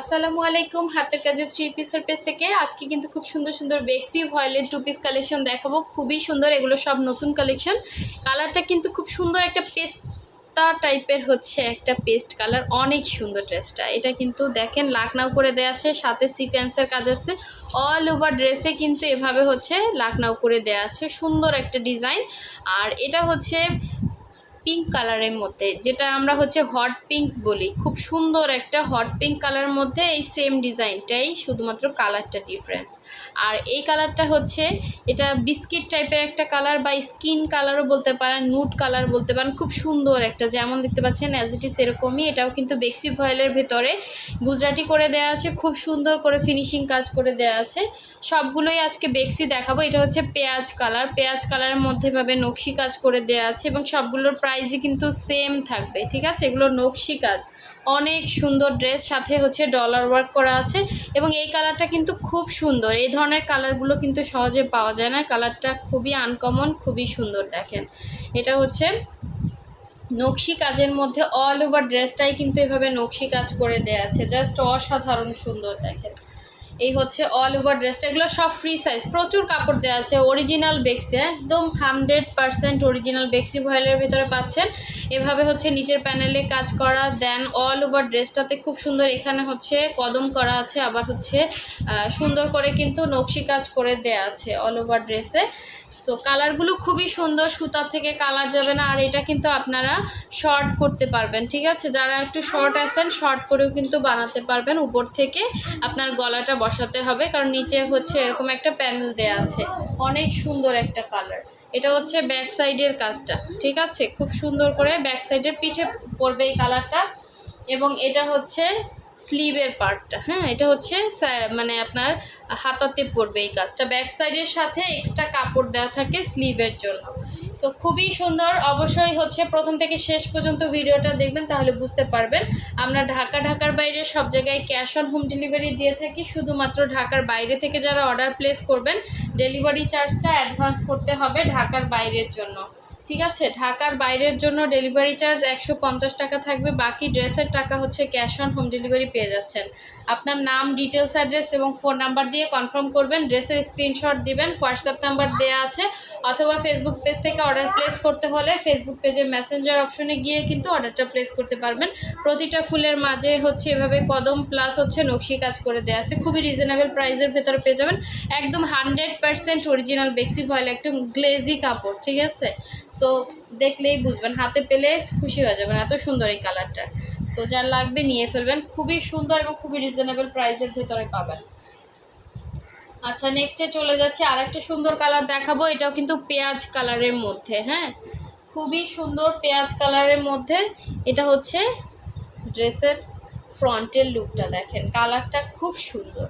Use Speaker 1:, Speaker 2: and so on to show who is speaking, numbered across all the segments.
Speaker 1: আসসালামু আলাইকুম, হাতের কাজের থ্রি পিসের পেজ থেকে। আজকে কিন্তু খুব সুন্দর সুন্দর বেক্সি ভয়েলের টু পিস কালেকশন দেখাবো। খুবই সুন্দর, এগুলো সব নতুন কালেকশন কালারটা কিন্তু খুব সুন্দর একটা পেস্তা টাইপের হচ্ছে একটা পেস্ট কালার অনেক সুন্দর ড্রেসটা এটা কিন্তু দেখেন, লাকনাও করে দেওয়া আছে, সাথে সিকোয়েন্সের কাজ আছে। অল ওভার ড্রেসে কিন্তু এভাবে হচ্ছে, লাকনাও করে দেওয়া আছে। সুন্দর একটা ডিজাইন আর এটা হচ্ছে পিঙ্ক কালারের মধ্যে, যেটা আমরা হচ্ছে হট পিঙ্ক বলি। খুব সুন্দর একটা হট পিঙ্ক কালারের মধ্যে এই সেম ডিজাইনটাই শুধুমাত্র কালারটা ডিফারেন্স আর এই কালারটা হচ্ছে, এটা বিস্কিট টাইপের একটা কালার বা স্কিন কালারও বলতে পারেন নুট কালার বলতে পারেন, খুব সুন্দর একটা। যেমন দেখতে পাচ্ছেন অ্যাজ ইট ইস এরকমই, এটাও কিন্তু বেক্সি ভয়েলের ভেতরে গুজরাটি করে দেওয়া আছে, খুব সুন্দর করে ফিনিশিং কাজ করে দেওয়া আছে। সবগুলোই আজকে বেক্সি দেখাবো, এটা হচ্ছে পেঁয়াজ কালার পেঁয়াজ কালারের মধ্যে ভাবে নকশি কাজ করে দেওয়া আছে এবং সবগুলোর প্রাইসই কিন্তু সেম থাকবে, ঠিক আছে? এগুলো নকশি কাজ। অনেক সুন্দর ড্রেস সাথে হচ্ছে ডলার ওয়ার্ক করা আছে এবং এই কালারটা কিন্তু খুব সুন্দর। এই ধরনের কালারগুলো কিন্তু সহজে পাওয়া যায় না। কালারটা খুবই আনকমন খুবই সুন্দর দেখেন। এটা হচ্ছে নকশি কাজের মধ্যে অল ওভার ড্রেসটাই কিন্তু এভাবে নকশি কাজ করে দেওয়া আছে। জাস্ট অসাধারণ সুন্দর দেখেন। এই হচ্ছে অল ওভার ড্রেসটা এগুলো সব ফ্রি সাইজ প্রচুর কাপড় দেওয়া আছে। অরিজিনাল বেক্সি একদম হান্ড্রেড পারসেন্ট অরিজিনাল বেক্সি ভয়েলের ভিতরে পাচ্ছেন। এভাবে হচ্ছে নিচের প্যানেলে কাজ করা দেন অল ওভার ড্রেসটাতে খুব সুন্দর এখানে হচ্ছে কদম করা আছে, আবার হচ্ছে সুন্দর করে কিন্তু নকশি কাজ করে দেয়া আছে অল ওভার ড্রেসে সো কালারগুলো খুবই সুন্দর সুতার থেকে কালার যাবে না, আর এটা কিন্তু আপনারা শর্ট করতে পারবেন, ঠিক আছে? যারা একটু শর্ট আছেন শর্ট করেও কিন্তু বানাতে পারবেন, উপর থেকে আপনার গলাটা বসাতে হবে, কারণ নিচে হচ্ছে এরকম একটা প্যানেল দেয়া আছে, অনেক সুন্দর একটা কালার এটা হচ্ছে ব্যাক সাইডের কাজটা, ঠিক আছে? খুব সুন্দর করে ব্যাক সাইডের পিঠে পড়বে এই কালারটা এবং এটা হচ্ছে স্লিভের পার্টটা হ্যাঁ? এটা হচ্ছে মানে আপনার হাতাতে পড়বে এই কাজটা। ব্যাক সাইডের সাথে এক্সট্রা কাপড় দেওয়া থাকে স্লিভের জন্য। সো খুবই সুন্দর। অবশ্যই হচ্ছে প্রথম থেকে শেষ পর্যন্ত ভিডিওটা দেখবেন, তাহলে বুঝতে পারবেন। আমরা ঢাকা, ঢাকার বাইরে সব জায়গায় ক্যাশ অন হোম ডেলিভারি দিয়ে থাকি। শুধুমাত্র ঢাকার বাইরে থেকে যারা অর্ডার প্লেস করবেন ডেলিভারি চার্জটা অ্যাডভান্স করতে হবে ঢাকার বাইরের জন্য। ঠিক আছে, ঢাকার বাইরের জন্য ডেলিভারি চার্জ একশো পঞ্চাশ টাকা থাকবে, বাকি ড্রেসের টাকা হচ্ছে ক্যাশ অন হোম ডেলিভারি পেয়ে যাচ্ছেন। আপনার নাম ডিটেলস অ্যাড্রেস এবং ফোন নাম্বার দিয়ে কনফার্ম করবেন, ড্রেসের স্ক্রিনশট দিবেন, হোয়াটসঅ্যাপ নাম্বার দেওয়া আছে, অথবা ফেসবুক পেজ থেকে অর্ডার প্লেস করতে হলে ফেসবুক পেজে মেসেঞ্জার অপশনে গিয়ে কিন্তু অর্ডারটা প্লেস করতে পারবেন। প্রতিটা ফুলের মাঝে হচ্ছে এভাবে কদম প্লাস হচ্ছে নকশি কাজ করে দেওয়া আছে, খুবই রিজনেবল প্রাইসের ভেতরে পেয়ে যাবেন। একদম হান্ড্রেড পার্সেন্ট অরিজিনাল বেক্সি ফয়েল একদম গ্লেজি কাপড়, ঠিক আছে? সো দেখলেই বুঝবেন, হাতে পেলে খুশি হয়ে যাবেন, এত সুন্দর এই কালারটা। সো যার লাগবে নিয়ে ফেলবেন, খুবই সুন্দর এবং খুবই রিজনেবল প্রাইসের ভেতরে পাবেন। আচ্ছা নেক্সটে চলে যাচ্ছে, আরেকটা সুন্দর কালার দেখাবো, এটাও কিন্তু পেঁয়াজ কালারের মধ্যে হ্যাঁ? খুবই সুন্দর পেঁয়াজ কালারের মধ্যে, এটা হচ্ছে ড্রেসের ফ্রন্টের লুকটা দেখেন কালারটা খুব সুন্দর।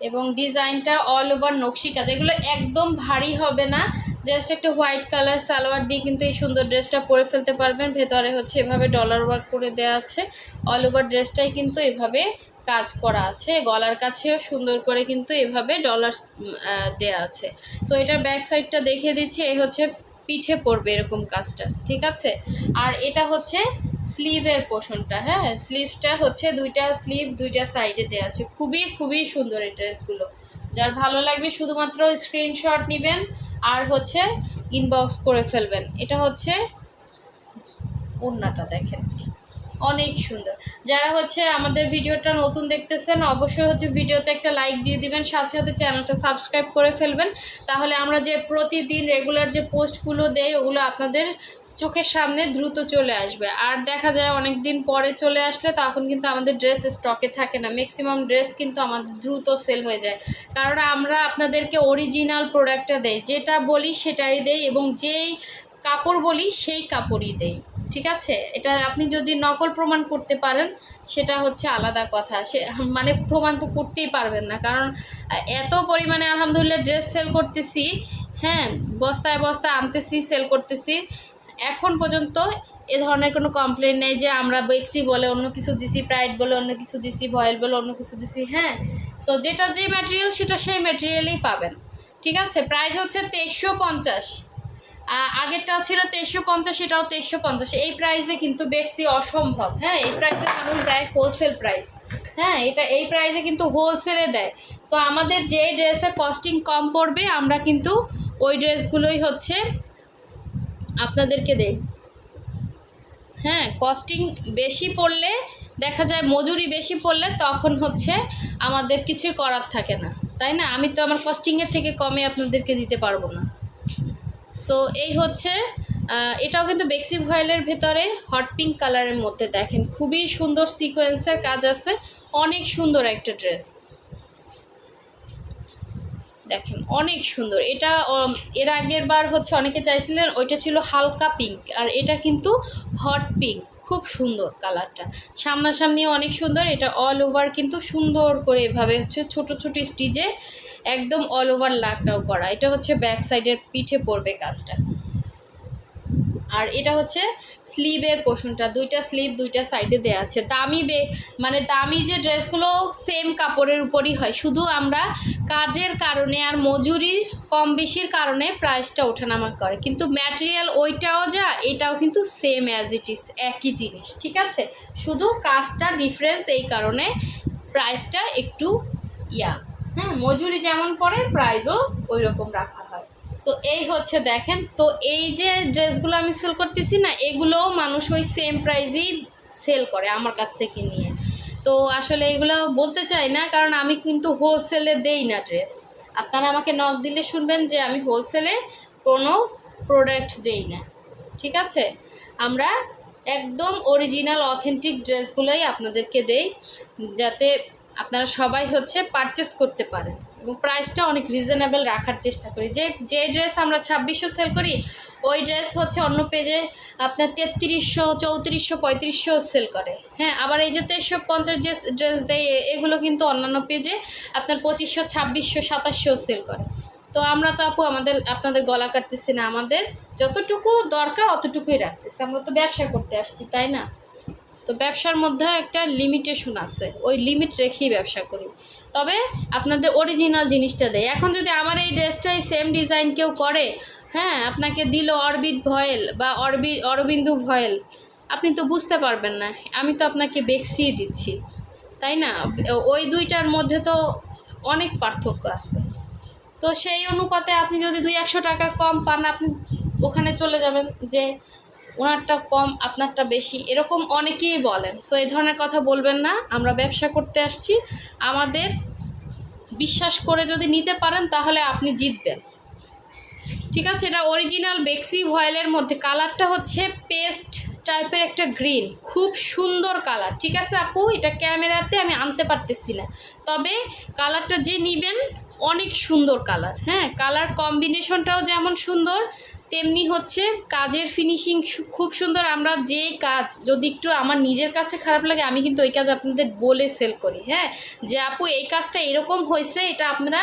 Speaker 1: এবং ডিজাইনটা অল ওভার নকশি কাজ। এগুলো একদম ভারী হবে না। জাস্ট একটা হোয়াইট কালার সালোয়ার দিয়ে কিন্তু এই সুন্দর ড্রেসটা পরে ফেলতে পারবেন। ভেতরে হচ্ছে এভাবে ডলার ওয়ার্ক করে দেওয়া আছে। অল ওভার ড্রেসটাই কিন্তু এভাবে কাজ করা আছে। গলার কাছেও সুন্দর করে কিন্তু এভাবে ডলার দেয়া আছে। সো এটার ব্যাক সাইডটা দেখিয়ে দিচ্ছি। এই হচ্ছে পিঠে পড়বে এরকম কাজটা। ঠিক আছে? আর এটা হচ্ছে স্লিভের পোর্শনটা হ্যাঁ? স্লিভসটা হচ্ছে দুইটা স্লিভ দুইটা সাইডে দেওয়া আছে। খুবই খুবই সুন্দর এই ড্রেসগুলো। যার ভালো লাগবে শুধুমাত্র স্ক্রিনশট নেবেন আর হচ্ছে ইনবক্স করে ফেলবেন। এটা হচ্ছে ওড়নাটা দেখেন। অনেক সুন্দর। যারা হচ্ছে আমাদের ভিডিওটা নতুন দেখতেছেন, অবশ্যই হচ্ছে ভিডিওতে একটা লাইক দিয়ে দিবেন, সাথে সাথে চ্যানেলটা সাবস্ক্রাইব করে ফেলবেন। তাহলে আমরা যে প্রতিদিন রেগুলার যে পোস্টগুলো দেই, ওগুলো আপনাদের চোখের সামনে দ্রুত চলে আসবে। আর দেখা যায় অনেক দিন পরে চলে আসলে তখন কিন্তু আমাদের ড্রেস স্টকে থাকে না। ম্যাক্সিমাম ড্রেস কিন্তু আমাদের দ্রুত সেল হয়ে যায়। কারণ আমরা আপনাদেরকে অরিজিনাল প্রোডাক্টটা দেই। যেটা বলি সেটাই দেই এবং যেই কাপড় বলি সেই কাপড়ই দেই। ঠিক আছে? এটা আপনি যদি নকল প্রমাণ করতে পারেন, সেটা হচ্ছে আলাদা কথা। সে মানে প্রমাণ তো করতেই পারবেন না। কারণ এত পরিমাণে আলহামদুলিল্লাহ ড্রেস সেল করতেছি হ্যাঁ বস্তায় বস্তায় আনতেছি সেল করতেছি। এখন পর্যন্ত এ ধরনের কোনো কমপ্লেন নেই যে আমরা বেক্সি বলে অন্য কিছু দিছি প্রাইড বলে অন্য কিছু দিছি ভয়েল বলে অন্য কিছু দিছি হ্যাঁ? সো যেটা যে ম্যাটেরিয়াল সেটা সেই ম্যাটেরিয়ালই পাবেন। ঠিক আছে? প্রাইস হচ্ছে তেইশশো পঞ্চাশ। আগেরটাও ছিল তেইশশো পঞ্চাশ এটাও তেইশশো পঞ্চাশ। এই প্রাইসে কিন্তু বেক্সি অসম্ভব হ্যাঁ? এই প্রাইসে মানুষ দেয় হোলসেল প্রাইস হ্যাঁ? এটা, এই প্রাইসে কিন্তু হোলসেলে দেয়। তো আমাদের যে ড্রেসে কস্টিং কম পড়বে, আমরা কিন্তু ওই ড্রেসগুলোই হচ্ছে আপনাদেরকে দেই। হ্যাঁ কস্টিং বেশি পড়লে, দেখা যায় মজুরি বেশি পড়লে তখন হচ্ছে আমাদের কিছুই করার থাকে না। তাই না? আমি তো আমার কস্টিংয়ের থেকে কমে আপনাদেরকে দিতে পারব না। সো এই হচ্ছে এটাও কিন্তু বেক্সি ভয়েলের ভেতরে হট পিঙ্ক কালারের মধ্যে দেখেন। খুবই সুন্দর সিকোয়েন্সের কাজ আছে। অনেক সুন্দর একটা ড্রেস দেখেন, অনেক সুন্দর। এটা এর আগের বার হচ্ছে অনেকে চাইছিলেন, ওইটা ছিল হালকা পিঙ্ক আর এটা কিন্তু হট পিঙ্ক খুব সুন্দর কালারটা সামনাসামনি অনেক সুন্দর, এটা অল ওভার কিন্তু সুন্দর করে এভাবে হচ্ছে ছোট ছোট স্টিজে একদম অল ওভার লাকটাও করা। এটা হচ্ছে ব্যাক সাইডের পিঠে পড়বে কাজটা। আর এটা হচ্ছে স্লিভের পোর্শনটা দুইটা স্লিভ দুইটা সাইডে দেওয়া আছে। দামি বে মানে দামি যে ড্রেসগুলো সেম কাপড়ের উপরই হয়। শুধু আমরা কাজের কারণে আর মজুরি কম বেশির কারণে প্রাইসটা ওঠানামা করে। কিন্তু ম্যাটেরিয়াল ওইটাও যা, এটাও কিন্তু সেম অ্যাজ ইট ইজ একই জিনিস। ঠিক আছে? শুধু কাজটা ডিফারেন্স এই কারণে প্রাইসটা একটু ইয়া। হ্যাঁ মজুরি যেমন পড়ে প্রাইসও ওই রকম রাখা তো এই হচ্ছে দেখেন, তো এই যে ড্রেসগুলো আমি সেল করতেছি না, এগুলোও মানুষ ওই সেম প্রাইজেই সেল করে আমার কাছ থেকে নিয়ে। তো আসলে এগুলো বলতে চাই না, কারণ আমি কিন্তু হোলসেলে দেই না ড্রেস আপনারা আমাকে নক দিলে শুনবেন যে আমি হোলসেলে কোনো প্রোডাক্ট দেই না। ঠিক আছে? আমরা একদম অরিজিনাল অথেন্টিক ড্রেসগুলোই আপনাদেরকে দেই, যাতে আপনারা সবাই হচ্ছে পারচেস করতে পারেন। এবং প্রাইসটা অনেক রিজনেবল রাখার চেষ্টা করি। যে যে ড্রেস আমরা ছাব্বিশশো সেল করি, ওই ড্রেস হচ্ছে অন্য পেজে আপনার তেত্রিশশো, চৌত্রিশশো, পঁয়ত্রিশশো সেল করে। হ্যাঁ আবার এই যে তেইশশো পঞ্চাশ যে ড্রেস দেয় এগুলো কিন্তু অন্যান্য পেজে আপনার পঁচিশশো, ছাব্বিশশো, সাতাশশো সেল করে। তো আমরা তো আপু আমাদের, আপনাদের গলা কাটতেছি না আমাদের। যতটুকু দরকার অতটুকুই রাখতেছি। আমরা তো ব্যবসা করতে আসছি, তাই না? তো ব্যবসার মধ্যে একটা লিমিটেশন আছে। ওই লিমিট রেখেই ব্যবসা করি। তবে আপনাদের অরিজিনাল জিনিসটা দেয় এখন যদি আমার এই ড্রেসটাই সেম ডিজাইন কেউ করে হ্যাঁ আপনাকে দিল অরবিট ভয়েল বা অরবি, অরবিন্দু ভয়েল, আপনি তো বুঝতে পারবেন না। আমি তো আপনাকে বেক্সিয়ে দিচ্ছি, তাই না? ওই দুইটার মধ্যে তো অনেক পার্থক্য আছে। তো সেই অনুপাতে আপনি যদি দুই একশো টাকা কম পান, আপনি ওখানে চলে যাবেন যে ওনারটা কম, আপনারটা বেশি, এরকম অনেকেই বলেন। সো এই ধরনের কথা বলবেন না, আমরা ব্যবসা করতে আসছি। আমাদের বিশ্বাস করে যদি নিতে পারেন, তাহলে আপনি জিতবেন। ঠিক আছে? এটা অরিজিনাল বেক্সি ভয়েলের মধ্যে। কালারটা হচ্ছে পেস্ট টাইপের একটা গ্রিন খুব সুন্দর কালার। ঠিক আছে আপু? এটা ক্যামেরাতে আমি আনতে পারতেছি না। তবে কালারটা যে নিবেন, অনেক সুন্দর কালার। হ্যাঁ? কালার কম্বিনেশনটাও যেমন সুন্দর তেমনি হচ্ছে কাজের ফিনিশিং খুব সুন্দর। আমরা যে কাজ, যদি একটু আমার নিজের কাছে খারাপ লাগে, আমি কিন্তু ওই কাজ আপনাদের বলে সেল করি হ্যাঁ? যে আপু, এই কাজটা এরকম হয়েছে, এটা আপনারা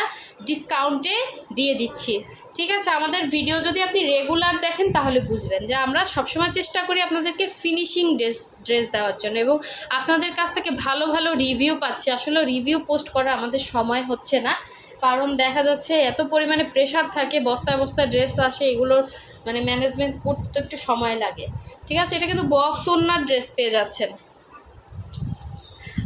Speaker 1: ডিসকাউন্টে দিয়ে দিচ্ছি। ঠিক আছে? আমাদের ভিডিও যদি আপনি রেগুলার দেখেন, তাহলে বুঝবেন যে আমরা সবসময় চেষ্টা করি আপনাদেরকে ফিনিশিং ড্রেস ড্রেস দেওয়ার জন্য এবং আপনাদের কাছ থেকে ভালো ভালো রিভিউ পাচ্ছি। আসলে রিভিউ পোস্ট করা আমাদের সময় হচ্ছে না। কারণ দেখা যাচ্ছে এত পরিমাণে প্রেশার থাকে, বস্তায় বস্তায় ড্রেস আসে, এগুলোর মানে ম্যানেজমেন্ট করতে তো একটু সময় লাগে। ঠিক আছে? এটা কিন্তু বক্স ওনার ড্রেস পেয়ে যাচ্ছেন।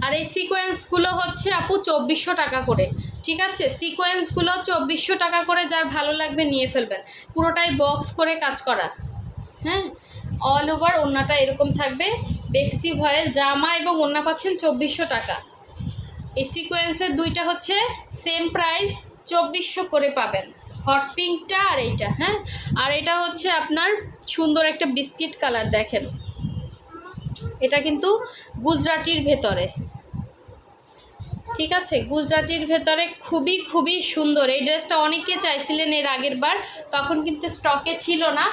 Speaker 1: আর এই সিকোয়েন্সগুলো হচ্ছে আপু চব্বিশশো টাকা করে। ঠিক আছে? সিকোয়েন্সগুলো চব্বিশশো টাকা করে যার ভালো লাগবে নিয়ে ফেলবেন। পুরোটাই বক্স করে কাজ করা। হ্যাঁ? অল ওভার ওড়নাটা এরকম থাকবে। বেক্সি ভয়েল, জামা এবং ওড়না পাচ্ছেন চব্বিশশো টাকা। এই সিকোয়েন্সের দুইটা হচ্ছে সেম প্রাইস চব্বিশশো করে পাবেন। হট পিঙ্কটা আর এইটা হ্যাঁ? আর এটা হচ্ছে আপনার সুন্দর একটা বিস্কিট কালার দেখেন। এটা কিন্তু গুজরাটির ভেতরে। ঠিক আছে, গুজরাটির ভেতরে খুবই খুবই সুন্দর। এই ড্রেসটা অনেকে চাইছিলেন এর আগের বার, তখন কিন্তু স্টকে ছিল না।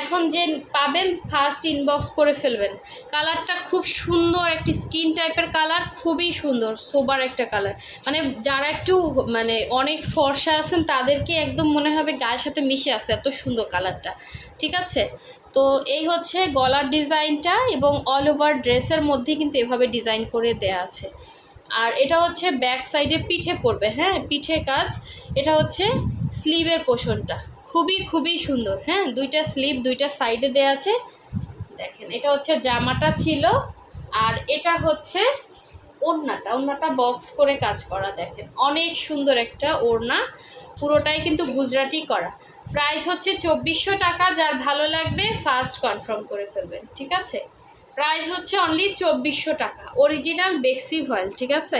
Speaker 1: এখন যে পাবেন ফার্স্ট ইনবক্স করে ফেলবেন। কালারটা খুব সুন্দর, একটি স্কিন টাইপের কালার, খুবই সুন্দর সোবার একটা কালার। মানে যারা একটু মানে অনেক ফর্সা আছেন, তাদেরকে একদম মনে হবে গায়ের সাথে মিশে আসে এত সুন্দর কালারটা। ঠিক আছে? তো এই হচ্ছে গলার ডিজাইনটা এবং অল ওভার ড্রেসের মধ্যে কিন্তু এভাবে ডিজাইন করে দেয়া আছে। আর এটা হচ্ছে ব্যাক সাইডে পিঠে পড়বে হ্যাঁ? পিঠে কাজ। এটা হচ্ছে স্লিভের পোষণটা। খুবই খুবই সুন্দর হ্যাঁ? দুইটা স্লিভ দুইটা সাইডে দেওয়া আছে। দেখেন, এটা হচ্ছে জামাটা ছিল, আর এটা হচ্ছে ওড়নাটা। ওড়নাটা বক্স করে কাজ করা, দেখেন। অনেক সুন্দর একটা ওড়না। পুরোটাই কিন্তু গুজরাটি করা। প্রাইস হচ্ছে চব্বিশশো টাকা। যার ভালো লাগবে ফার্স্ট কনফার্ম করে ফেলবেন, ঠিক আছে? প্রাইস হচ্ছে অনলি চব্বিশশো টাকা। অরিজিনাল বেক্সি ভয়েল ঠিক আছে?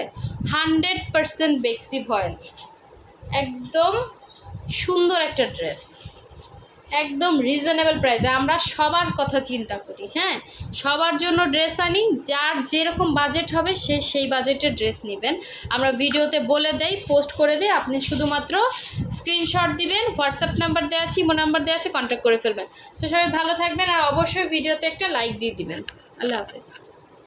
Speaker 1: হান্ড্রেড পারসেন্ট বেক্সি ভয়েল একদম সুন্দর একটা ড্রেস একদম রিজনেবল প্রাইসে আমরা সবার কথা চিন্তা করি হ্যাঁ? সবার জন্য ড্রেস আনি, যার যেরকম বাজেট হবে, সে সেই বাজেটের ড্রেস নেবেন। আমরা ভিডিওতে বলে দেই পোস্ট করে দিই, আপনি শুধুমাত্র স্ক্রিনশট দিবেন হোয়াটসঅ্যাপ নাম্বার দেওয়া আছে ইমো নাম্বার দেওয়া আছে কন্ট্যাক্ট করে ফেলবেন। সো সবাই ভালো থাকবেন, আর অবশ্যই ভিডিওতে একটা লাইক দিয়ে দিবেন। আল্লাহ হাফেজ